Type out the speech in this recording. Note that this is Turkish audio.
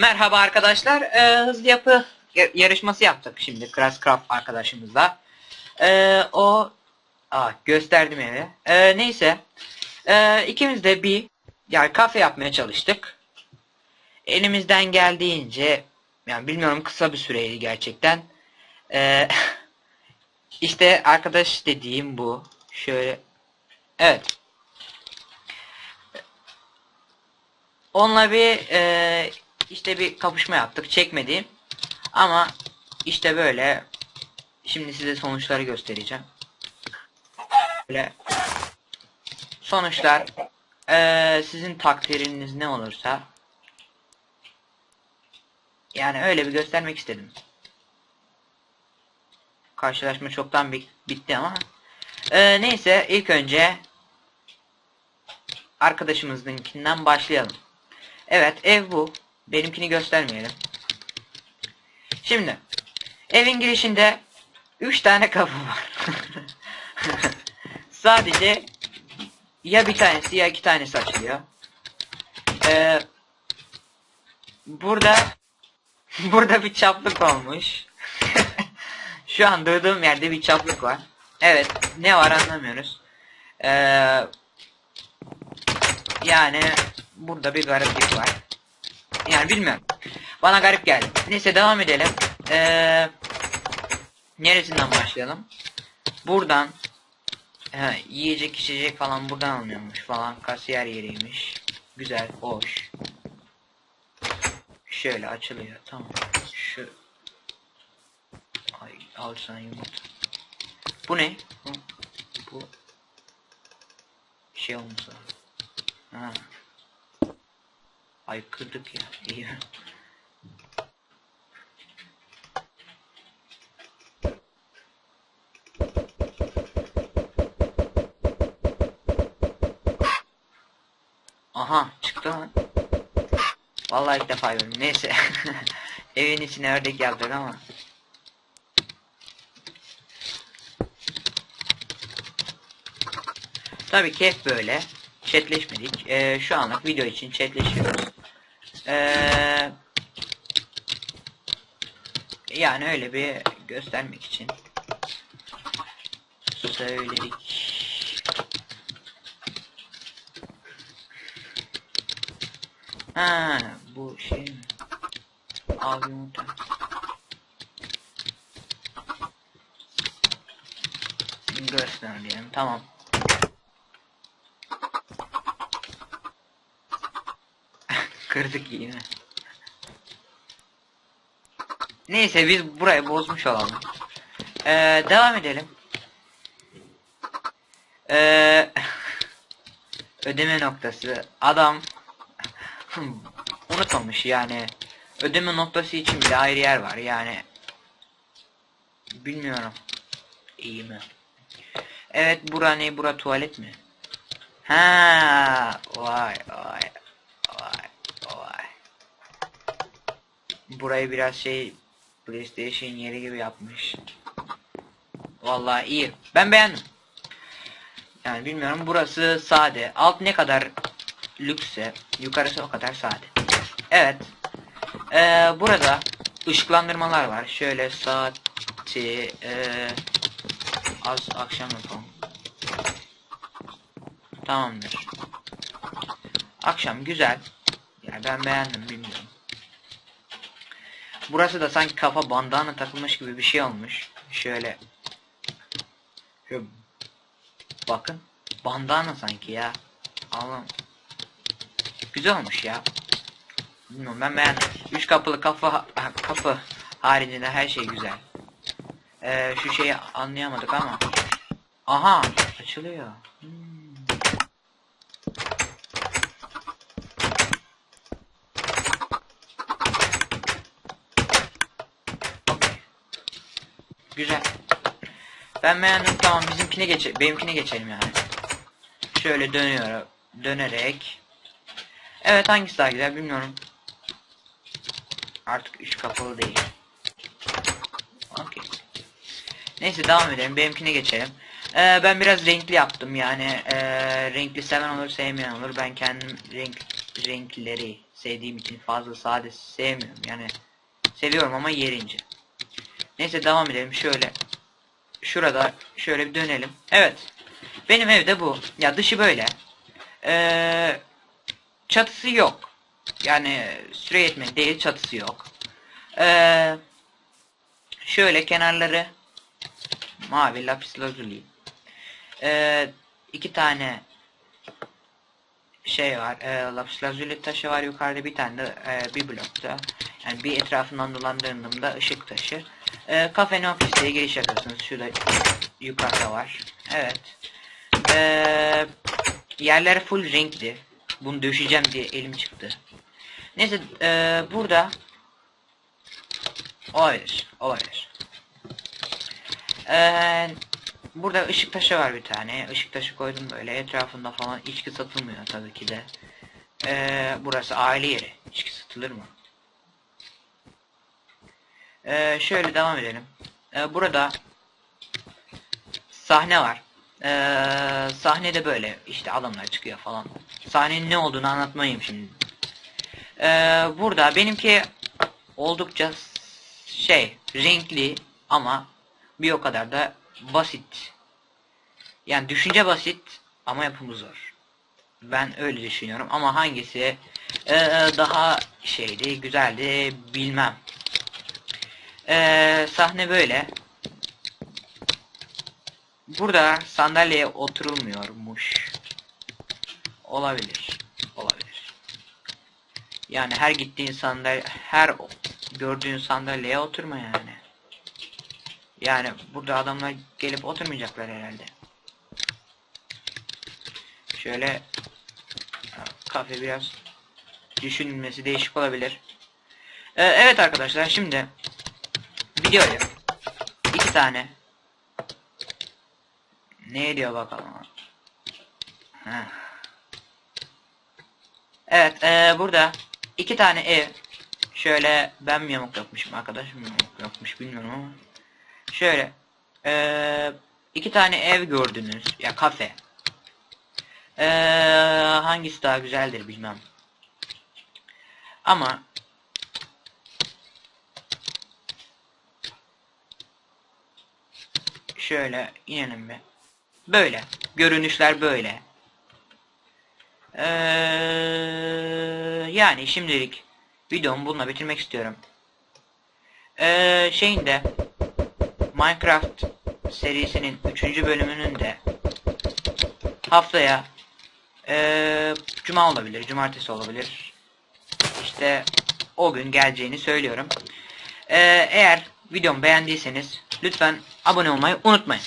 Merhaba arkadaşlar. Ee, hızlı yapı ya- yarışması yaptık şimdi Craftcraft arkadaşımızla. Ee, o Aa, gösterdim evi. Ee, neyse. Ee, ikimiz de bir yani kafe yapmaya çalıştık. Elimizden geldiğince yani bilmiyorum kısa bir süreydi gerçekten. Ee, işte arkadaş dediğim bu. Şöyle Evet. Onunla bir e, işte bir kapışma yaptık. Çekmedi. Ama işte böyle. Şimdi size sonuçları göstereceğim. Böyle. Sonuçlar e, sizin takdiriniz ne olursa yani öyle bir göstermek istedim. Karşılaşma çoktan bi- bitti ama e, neyse ilk önce arkadaşımızınkinden başlayalım. Evet ev bu. Benimkini göstermeyelim. Şimdi evin girişinde 3 tane kapı var. Sadece ya bir tanesi ya iki tanesi açılıyor. Ee, burada burada bir çaplık olmuş. Şu an durduğum yerde bir çaplık var. Evet ne var anlamıyoruz. Ee, yani burada bir gariplik var. Yani bilmiyorum. Bana garip geldi. Neyse devam edelim. Ee, neresinden başlayalım? Buradan he, yiyecek içecek falan buradan alınıyormuş falan. Kasiyer yeriymiş. Güzel, hoş. Şöyle açılıyor. Tamam. Şu Ay al sana yumurta. Bu ne? Bu, bu şey olmuş Ha. Ay ya. İyi. Aha çıktı lan. Vallahi ilk defa gördüm. Neyse. Evin içine ördek yaptık ama. Tabii ki hep böyle. Chatleşmedik. Ee, şu anlık video için chatleşiyoruz. Ee, yani öyle bir göstermek için söyledik. Ha, bu şey mi? Abi yumurta. Göster. Tamam. Kırdık yine. Neyse biz burayı bozmuş olalım. Ee, devam edelim. Ee, ödeme noktası. Adam unutmamış yani. Ödeme noktası için bile ayrı yer var yani. Bilmiyorum. İyi mi? Evet bura ne? Bura tuvalet mi? Ha, vay vay vay. Burayı biraz şey PlayStation yeri gibi yapmış. Vallahi iyi. Ben beğendim. Yani bilmiyorum burası sade. Alt ne kadar lüksse yukarısı o kadar sade. Evet. Ee, burada ışıklandırmalar var. Şöyle saati ee, az akşam yapalım. Tamamdır. Akşam güzel. Yani ben beğendim bilmiyorum. Burası da sanki kafa bandana takılmış gibi bir şey olmuş. Şöyle. Şöyle bakın. Bandana sanki ya. Allah'ım. Güzel olmuş ya. Bilmiyorum ben beğendim. Üç kapılı kafa kapı haricinde her şey güzel. Ee, şu şeyi anlayamadık ama. Aha açılıyor. Güzel. Ben beğendim tamam bizimkine geç benimkine geçelim yani. Şöyle dönüyorum. Dönerek. Evet hangisi daha güzel bilmiyorum. Artık üç kapalı değil. Okey. Neyse devam edelim. Benimkine geçelim. Ee, ben biraz renkli yaptım yani. Ee, renkli seven olur sevmeyen olur. Ben kendim renk renkleri sevdiğim için fazla sade sevmiyorum. Yani seviyorum ama yerince. Neyse devam edelim. Şöyle şurada şöyle bir dönelim. Evet. Benim evde bu. Ya dışı böyle. Ee, çatısı yok. Yani süre yetmedi değil çatısı yok. Ee, şöyle kenarları mavi lapis lazuli. Ee, iki tane şey var. E, lapis lazuli taşı var yukarıda bir tane de e, bir blokta. Yani bir etrafından dolandırdığımda ışık taşı. E, kafenin ofisine giriş yapıyorsunuz. Şurada yukarıda var. Evet. E, yerler full renkli. Bunu döşeceğim diye elim çıktı. Neyse e, burada olabilir. Olabilir. Eee Burada ışık taşı var bir tane. Işık taşı koydum böyle. Etrafında falan içki satılmıyor tabii ki de. Ee, burası aile yeri. İçki satılır mı? Ee, şöyle devam edelim. Ee, burada sahne var. Ee, sahnede böyle işte adamlar çıkıyor falan. Sahnenin ne olduğunu anlatmayayım şimdi. Ee, burada benimki oldukça şey renkli ama bir o kadar da basit. Yani düşünce basit ama yapımı zor. Ben öyle düşünüyorum ama hangisi e, daha şeydi, güzeldi bilmem. E, sahne böyle. Burada sandalyeye oturulmuyormuş. Olabilir. Olabilir. Yani her gittiğin sandalye, her gördüğün sandalyeye oturma yani. Yani burada adamlar gelip oturmayacaklar herhalde. Şöyle kafe biraz düşünülmesi değişik olabilir. Ee, evet arkadaşlar şimdi videoyu iki tane ne diyor bakalım. Heh. Evet ee, burada iki tane ev şöyle ben mi yamuk yapmışım arkadaşım mı yamuk yapmış bilmiyorum ama Şöyle. Ee, iki tane ev gördünüz. Ya kafe. Ee, hangisi daha güzeldir bilmem. Ama şöyle inelim bir. Böyle. Görünüşler böyle. Ee, yani şimdilik videomu bununla bitirmek istiyorum. Ee, şeyin Minecraft serisinin 3. bölümünün de haftaya ee, cuma olabilir, cumartesi olabilir. İşte o gün geleceğini söylüyorum. Ee, eğer videomu beğendiyseniz lütfen abone olmayı unutmayın.